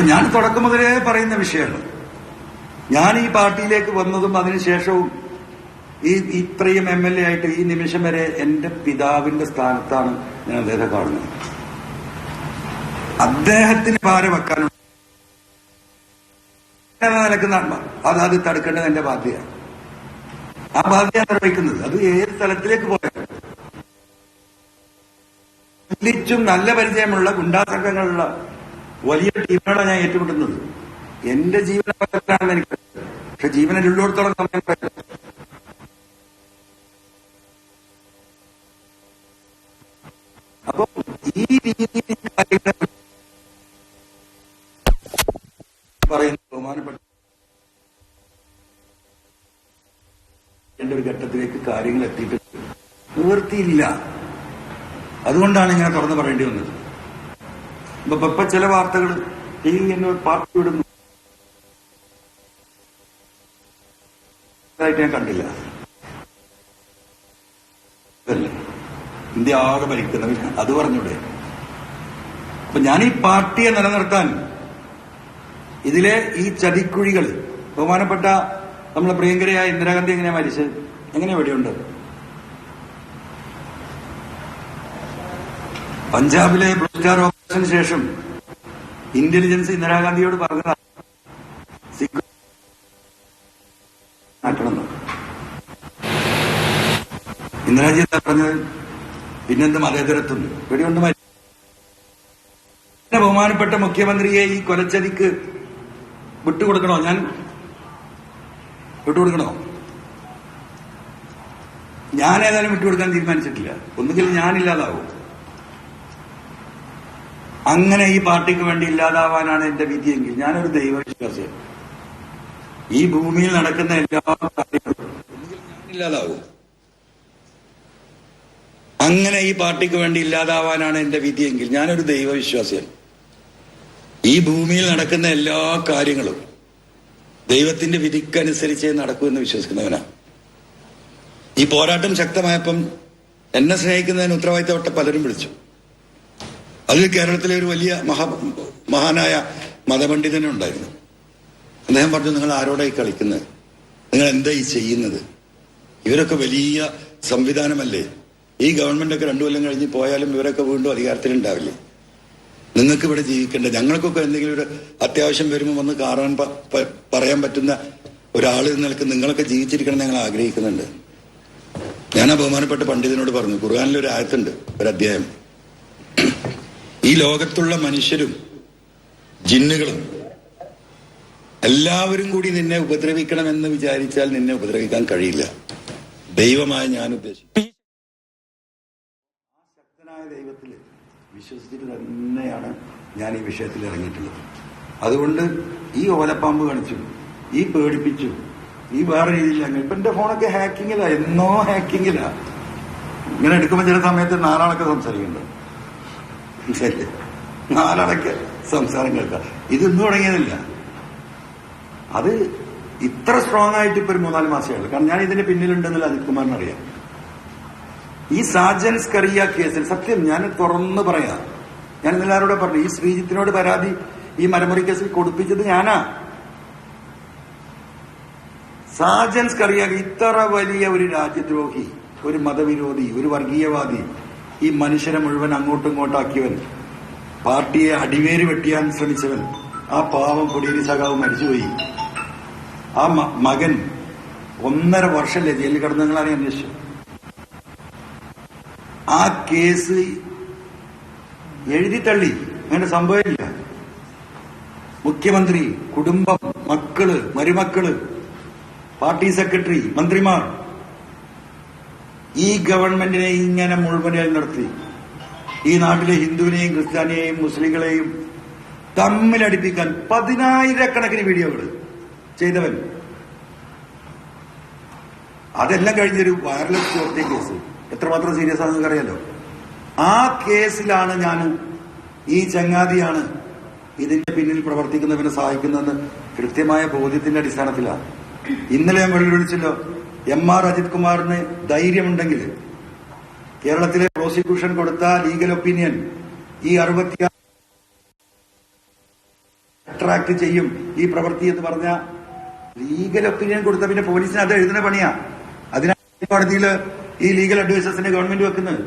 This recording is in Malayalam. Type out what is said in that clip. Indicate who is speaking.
Speaker 1: അപ്പൊ ഞാൻ തുടക്കം മുതലേ പറയുന്ന വിഷയമാണ്. ഞാൻ ഈ പാർട്ടിയിലേക്ക് വന്നതും അതിനുശേഷവും ഈ ഇത്രയും എം എൽ എ ആയിട്ട് ഈ നിമിഷം വരെ എന്റെ പിതാവിന്റെ സ്ഥാനത്താണ് ഞാൻ അദ്ദേഹത്തെ കാണുന്നത്. അദ്ദേഹത്തിന് ഭാരം വെക്കാനുള്ള നിലക്കുന്ന അത് അത് തടുക്കേണ്ടത് എന്റെ ബാധ്യത ആ ബാധ്യത നിർവഹിക്കുന്നത് അത് ഏത് തലത്തിലേക്ക് പോയാലും നല്ല പരിചയമുള്ള ഗുണ്ടാ സംഘങ്ങളുള്ള വലിയ ടീമുകളാണ് ഞാൻ ഏറ്റുമുട്ടുന്നത്. എന്റെ ജീവന പകരത്തിലാണെന്ന് എനിക്ക് പക്ഷെ ജീവനിലുള്ളിടത്തോളം സമയം. അപ്പൊ ഈ രീതിയിൽ പറയുന്ന ബഹുമാനപ്പെട്ട ഒരു ഘട്ടത്തിലേക്ക് കാര്യങ്ങൾ എത്തിയിട്ട് നിവൃത്തിയില്ല. അതുകൊണ്ടാണ് ഇങ്ങനെ തുറന്നു പറയേണ്ടി വന്നത്. ഇപ്പൊ ചില വാർത്തകൾ ഈ പാർട്ടി വിടുന്നു. ഞാൻ കണ്ടില്ല. ഇന്ത്യ ആകെ ഭരിക്കുന്നവർ അത് പറഞ്ഞൂടെ? അപ്പൊ ഞാൻ ഈ പാർട്ടിയെ നിലനിർത്താൻ ഇതിലെ ഈ ചതിക്കുഴികൾ ബഹുമാനപ്പെട്ട നമ്മളെ പ്രിയങ്കരയായ ഇന്ദിരാഗാന്ധി എങ്ങനെയാ മരിച്ചത്? എങ്ങനെയാ എവിടെയുണ്ട് പഞ്ചാബിലെ ബ്ലസ്റ്റാർ ഓപ്പറേഷന് ശേഷം ഇന്റലിജൻസ് ഇന്ദിരാഗാന്ധിയോട് പറഞ്ഞതാണ് ഇന്ദിരാജി എന്താ പറഞ്ഞത്? പിന്നെന്ത് മതേതരത്വം? വെടികൊണ്ട് മാറ്റി ബഹുമാനപ്പെട്ട മുഖ്യമന്ത്രിയെ ഈ കൊലച്ചതിക്ക് വിട്ടുകൊടുക്കണോ? ഞാൻ വിട്ടുകൊടുക്കണോ? ഞാൻ ഏതായാലും വിട്ടുകൊടുക്കാൻ തീരുമാനിച്ചിട്ടില്ല. ഒന്നുകിൽ ഞാനില്ലാതാവും അങ്ങനെ ഈ പാർട്ടിക്ക് വേണ്ടി ഇല്ലാതാവാനാണ് എന്റെ വിധിയെങ്കിൽ ഞാനൊരു ദൈവവിശ്വാസിയാണ് ഈ ഭൂമിയിൽ നടക്കുന്ന എല്ലാ കാര്യങ്ങളും ഞാനില്ലാതാവും അങ്ങനെ ഈ പാർട്ടിക്ക് വേണ്ടി ഇല്ലാതാവാനാണ് എന്റെ വിധിയെങ്കിൽ ഞാനൊരു ദൈവവിശ്വാസിയാണ് ഈ ഭൂമിയിൽ നടക്കുന്ന എല്ലാ കാര്യങ്ങളും ദൈവത്തിന്റെ വിധിക്കനുസരിച്ചേ നടക്കൂ എന്ന് വിശ്വസിക്കുന്നവനാണ്. ഈ പോരാട്ടം ശക്തമായപ്പം എന്നെ സ്നേഹിക്കുന്നതിന് ഉത്തരവാദിത്തപ്പെട്ട പലരും വിളിച്ചു. അതിൽ കേരളത്തിലെ ഒരു വലിയ മഹാ മഹാനായ മതപണ്ഡിതനുണ്ടായിരുന്നു. അദ്ദേഹം പറഞ്ഞു നിങ്ങൾ ആരോടായി കളിക്കുന്നത്? നിങ്ങൾ എന്താ ഈ ചെയ്യുന്നത്? ഇവരൊക്കെ വലിയ സംവിധാനമല്ലേ? ഈ ഗവൺമെന്റ് ഒക്കെ രണ്ടു കൊല്ലം കഴിഞ്ഞ് പോയാലും ഇവരൊക്കെ വീണ്ടും അധികാരത്തിലുണ്ടാവില്ലേ? നിങ്ങൾക്ക് ഇവിടെ ജീവിക്കേണ്ട ഞങ്ങൾക്കൊക്കെ എന്തെങ്കിലും ഒരു അത്യാവശ്യം വരുമ്പോൾ വന്ന് പ- പറയാൻ പറ്റുന്ന ഒരാൾ നിലയ്ക്ക് നിങ്ങളൊക്കെ ജീവിച്ചിരിക്കണം ഞങ്ങൾ ആഗ്രഹിക്കുന്നുണ്ട്. ഞാൻ ആ ബഹുമാനപ്പെട്ട പണ്ഡിതനോട് പറഞ്ഞു ഖുർആാനിൽ ഒരു ആയത്തുണ്ട് ഒരു അധ്യായം. ഈ ലോകത്തുള്ള മനുഷ്യരും ജിന്നുകളും എല്ലാവരും കൂടി നിന്നെ ഉപദ്രവിക്കണമെന്ന് വിചാരിച്ചാൽ നിന്നെ ഉപദ്രവിക്കാൻ കഴിയില്ല. ദൈവമായ ഞാൻ ഉദ്ദേശിക്കുന്നു. ആ ശക്തനായ ദൈവത്തിൽ വിശ്വസിച്ചിട്ട് തന്നെയാണ് ഞാൻ ഈ വിഷയത്തിൽ ഇറങ്ങിയിട്ടുള്ളത്. അതുകൊണ്ട് ഈ ഓലപ്പാമ്പ് കാണിച്ചു ഈ പേടിപ്പിച്ചു ഈ വേറെ രീതിയിൽ അങ്ങനെ ഇപ്പൊ എന്റെ ഫോണൊക്കെ ഹാക്കിങ്ങിലാ എന്നോ ഹാക്കിങ്ങിലാ ഇങ്ങനെ എടുക്കുമ്പോൾ ചില സമയത്ത് നാലാളൊക്കെ സംസാരിക്കുന്നുണ്ട്. നാലാളൊക്കെ സംസാരം കേൾക്കാം ഇതൊന്നും തുടങ്ങിയതില്ല. അത് ഇത്ര സ്ട്രോങ് ആയിട്ട് ഇപ്പൊ ഒരു മൂന്നാൽ മാസമേ ഉള്ളൂ. കാരണം ഞാൻ ഇതിന്റെ പിന്നിലുണ്ടെന്നുള്ള അജിത് കുമാറിന് അറിയാം. ഈ സാജൻസ് കറിയ കേസിൽ സത്യം ഞാൻ തുറന്നു പറയാം. ഞാൻ എല്ലാവരോടും പറഞ്ഞു ഈ ശ്രീജിത്തിനോട് പരാതി ഈ മരമുറി കേസിൽ കൊടുപ്പിച്ചത് ഞാനാ. സാജൻസ് കറിയ ഇത്ര വലിയ ഒരു രാജ്യദ്രോഹി ഒരു മതവിരോധി ഒരു വർഗീയവാദി ഈ മനുഷ്യരെ മുഴുവൻ അങ്ങോട്ടും ഇങ്ങോട്ടാക്കിയവൻ. പാർട്ടിയെ അടിവേര് വെട്ടിയാൻ ശ്രമിച്ചവൻ. ആ പാവം കൊടിയേരി സഖാവ് മരിച്ചുപോയി. ആ മകൻ ഒന്നര വർഷമല്ലേ ജയിലിൽ കിടന്നങ്ങളാണ് അന്വേഷിച്ചു? ആ കേസ് എഴുതി തള്ളി അങ്ങനെ സംഭവമില്ല. മുഖ്യമന്ത്രി കുടുംബം മക്കൾ മരുമക്കൾ പാർട്ടി സെക്രട്ടറി മന്ത്രിമാർ ഈ ഗവൺമെന്റിനെ ഇങ്ങനെ മുഴുവനായി നിർത്തി. ഈ നാട്ടിലെ ഹിന്ദുവിനെയും ക്രിസ്ത്യാനിയെയും മുസ്ലിങ്ങളെയും തമ്മിലടിപ്പിക്കാൻ പതിനായിരക്കണക്കിന് വീഡിയോകൾ ചെയ്തവൻ. അതെല്ലാം കഴിഞ്ഞൊരു വയർലെസ് ചോർത്തിയ കേസ്. എത്രമാത്രം സീരിയസ് ആണെന്ന് അറിയാലോ ആ കേസിലാണ് ഞാൻ ഈ ചങ്ങാതിയാണ് ഇതിന്റെ പിന്നിൽ പ്രവർത്തിക്കുന്നവനെ സഹായിക്കുന്നതെന്ന് കൃത്യമായ ബോധ്യത്തിന്റെ അടിസ്ഥാനത്തിലാണ്. ഇന്നലെ ഞാൻ വെള്ളുവിളിച്ചല്ലോ എം ആർ അജിത് കുമാറിന് ധൈര്യമുണ്ടെങ്കിൽ കേരളത്തിലെ പ്രോസിക്യൂഷൻ കൊടുത്ത ലീഗൽ ഒപ്പീനിയൻ ഈ അറുപത്തി ചെയ്യും ഈ പ്രവൃത്തി എന്ന് പറഞ്ഞ ലീഗൽ ഒപ്പീനിയൻ കൊടുത്ത പിന്നെ പോലീസിന് അത് എഴുതുന്ന പണിയാ. അതിനാണ് കോടതിയിൽ ഈ ലീഗൽ അഡ്വൈസേഴ്സിന് ഗവൺമെന്റ് വെക്കുന്നത്.